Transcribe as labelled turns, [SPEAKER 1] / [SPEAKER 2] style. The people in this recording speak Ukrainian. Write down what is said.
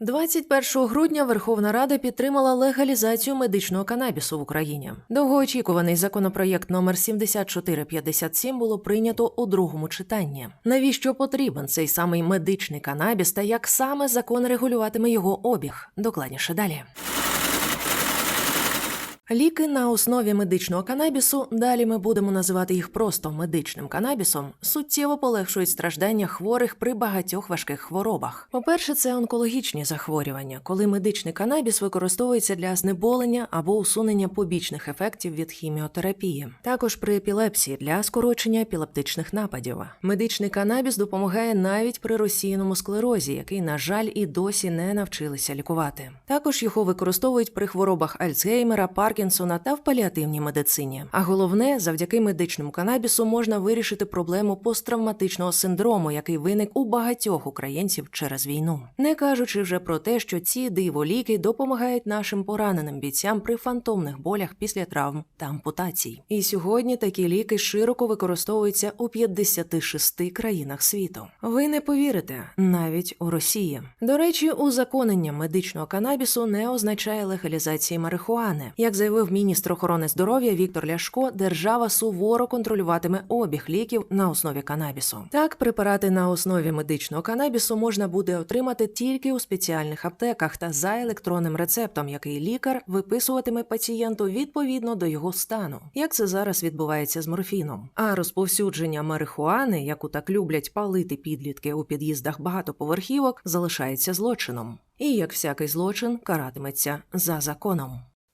[SPEAKER 1] 21 грудня Верховна Рада підтримала легалізацію медичного канабісу в Україні. Довгоочікуваний законопроєкт номер 7457 було прийнято у другому читанні. Навіщо потрібен цей самий медичний канабіс та як саме закон регулюватиме його обіг? Докладніше далі. Ліки на основі медичного канабісу, далі ми будемо називати їх просто медичним канабісом, суттєво полегшують страждання хворих при багатьох важких хворобах. По-перше, це онкологічні захворювання, коли медичний канабіс використовується для знеболення або усунення побічних ефектів від хіміотерапії. Також при епілепсії для скорочення епілептичних нападів. Медичний канабіс допомагає навіть при розсіяному склерозі, який, на жаль, і досі не навчилися лікувати. Також його використовують при хворобах Альцгеймера, Паркінсона та в паліативній медицині. А головне, завдяки медичному канабісу можна вирішити проблему посттравматичного синдрому, який виник у багатьох українців через війну. Не кажучи вже про те, що ці диволіки допомагають нашим пораненим бійцям при фантомних болях після травм та ампутацій. І сьогодні такі ліки широко використовуються у 56 країнах світу. Ви не повірите, навіть у Росії. До речі, узаконення медичного канабісу не означає легалізації марихуани. Як заявив міністр охорони здоров'я Віктор Ляшко, держава суворо контролюватиме обіг ліків на основі канабісу. Так, препарати на основі медичного канабісу можна буде отримати тільки у спеціальних аптеках та за електронним рецептом, який лікар виписуватиме пацієнту відповідно до його стану, як це зараз відбувається з морфіном. А розповсюдження марихуани, яку так люблять палити підлітки у під'їздах багатоповерхівок, залишається злочином. І як всякий злочин каратиметься за законом.